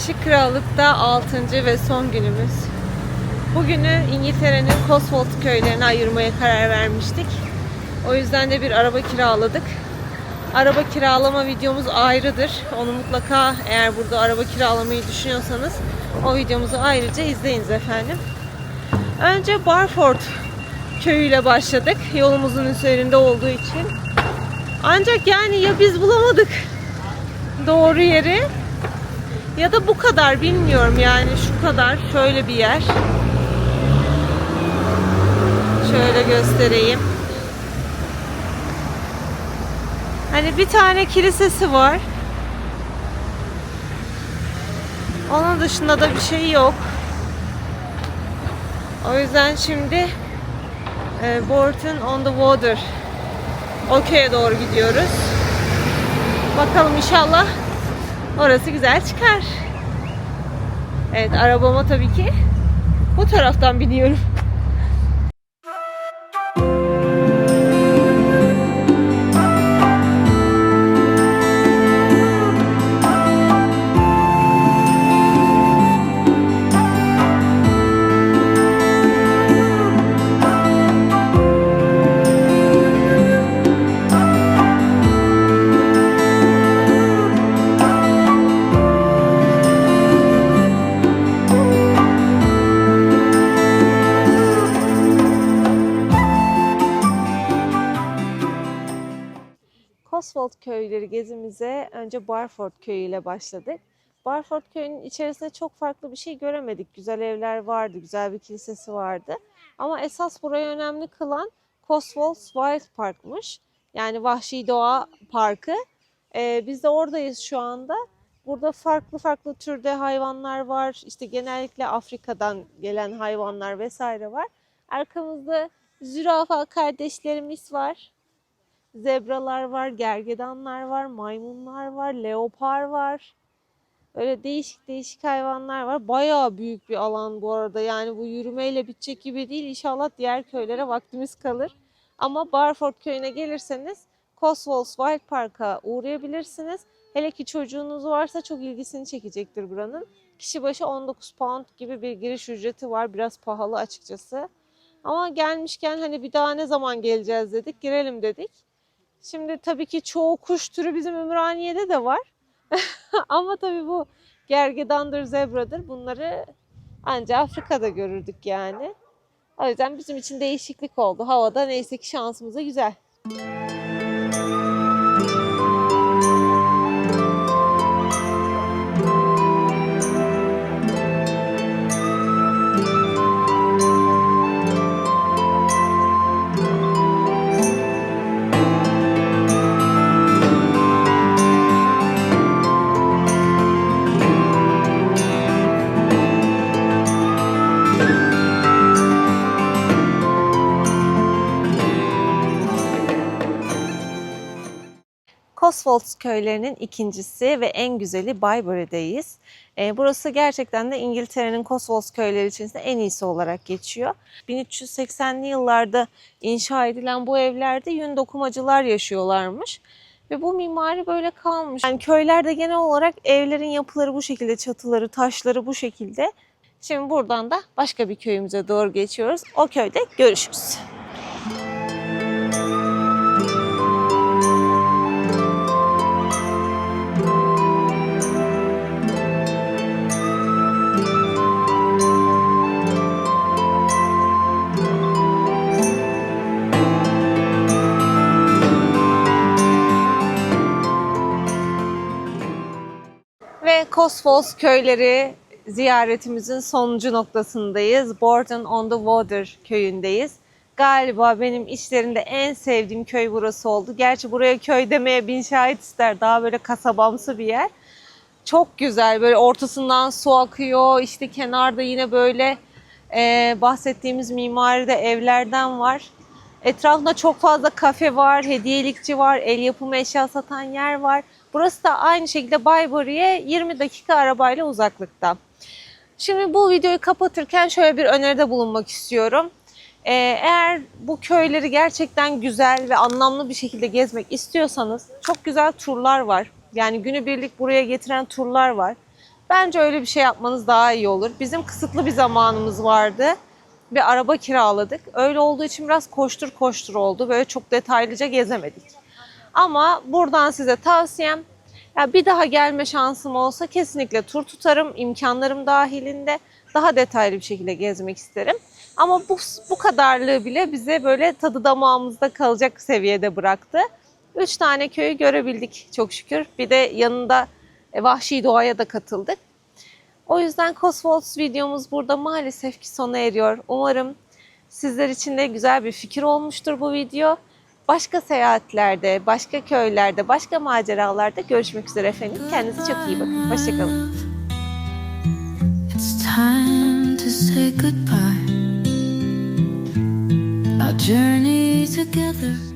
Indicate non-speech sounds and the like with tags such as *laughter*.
Birleşik Krallık'ta 6. ve son günümüz. Bugünü İngiltere'nin Cotswold köylerine ayırmaya karar vermiştik. O yüzden de bir araba kiraladık. Araba kiralama videomuz ayrıdır. Onu mutlaka eğer burada araba kiralamayı düşünüyorsanız o videomuzu ayrıca izleyiniz efendim. Önce Barford köyüyle başladık. Yolumuzun üzerinde olduğu için. Ancak yani ya biz bulamadık doğru yeri ya da bu kadar bilmiyorum yani şu kadar şöyle bir yer. Şöyle göstereyim. Hani bir tane kilisesi var. Onun dışında da bir şey yok. O yüzden şimdi e, Borton on the Water o köye doğru gidiyoruz. Bakalım inşallah orası güzel çıkar. Evet arabama tabii ki bu taraftan biniyorum. Cotswold köyleri gezimize önce Barford köyü ile başladık. Barford köyünün içerisinde çok farklı bir şey göremedik. Güzel evler vardı, güzel bir kilisesi vardı. Ama esas burayı önemli kılan Cotswold Wild Park'mış. Yani Vahşi Doğa Parkı. Ee, biz de oradayız şu anda. Burada farklı farklı türde hayvanlar var. İşte genellikle Afrika'dan gelen hayvanlar vesaire var. Arkamızda zürafa kardeşlerimiz var. Zebralar var, gergedanlar var, maymunlar var, leopar var. Öyle değişik değişik hayvanlar var. Bayağı büyük bir alan bu arada. Yani bu yürümeyle bitecek gibi değil. İnşallah diğer köylere vaktimiz kalır. Ama Barford köyüne gelirseniz Cotswolds Wild Park'a uğrayabilirsiniz. Hele ki çocuğunuz varsa çok ilgisini çekecektir buranın. Kişi başı 19 pound gibi bir giriş ücreti var. Biraz pahalı açıkçası. Ama gelmişken hani bir daha ne zaman geleceğiz dedik. Girelim dedik. Şimdi tabii ki çoğu kuş türü bizim Ümraniye'de de var. *laughs* Ama tabii bu gergedandır, zebradır. Bunları ancak Afrika'da görürdük yani. O yüzden bizim için değişiklik oldu. Havada neyse ki şansımıza güzel. Cotswolds köylerinin ikincisi ve en güzeli Bybury'deyiz. E, burası gerçekten de İngiltere'nin Cotswolds köyleri içerisinde en iyisi olarak geçiyor. 1380'li yıllarda inşa edilen bu evlerde yün dokumacılar yaşıyorlarmış. Ve bu mimari böyle kalmış. Yani köylerde genel olarak evlerin yapıları bu şekilde, çatıları, taşları bu şekilde. Şimdi buradan da başka bir köyümüze doğru geçiyoruz. O köyde görüşürüz. Cotswolds köyleri ziyaretimizin sonuncu noktasındayız. Borton on the Water köyündeyiz. Galiba benim içlerinde en sevdiğim köy burası oldu. Gerçi buraya köy demeye bin şahit ister. Daha böyle kasabamsı bir yer. Çok güzel. Böyle ortasından su akıyor. İşte kenarda yine böyle e, bahsettiğimiz mimaride evlerden var. Etrafında çok fazla kafe var, hediyelikçi var, el yapımı eşya satan yer var. Burası da aynı şekilde Baybury'e 20 dakika arabayla uzaklıkta. Şimdi bu videoyu kapatırken şöyle bir öneride bulunmak istiyorum. Ee, eğer bu köyleri gerçekten güzel ve anlamlı bir şekilde gezmek istiyorsanız çok güzel turlar var. Yani günübirlik buraya getiren turlar var. Bence öyle bir şey yapmanız daha iyi olur. Bizim kısıtlı bir zamanımız vardı. Bir araba kiraladık. Öyle olduğu için biraz koştur koştur oldu. Böyle çok detaylıca gezemedik. Ama buradan size tavsiyem ya bir daha gelme şansım olsa kesinlikle tur tutarım. imkanlarım dahilinde daha detaylı bir şekilde gezmek isterim. Ama bu, bu kadarlığı bile bize böyle tadı damağımızda kalacak seviyede bıraktı. Üç tane köyü görebildik çok şükür. Bir de yanında e, vahşi doğaya da katıldık. O yüzden Cosmos videomuz burada maalesef ki sona eriyor. Umarım sizler için de güzel bir fikir olmuştur bu video. Başka seyahatlerde, başka köylerde, başka maceralarda görüşmek üzere efendim. Kendinize çok iyi bakın. Hoşçakalın. It's time to say goodbye. Our journey together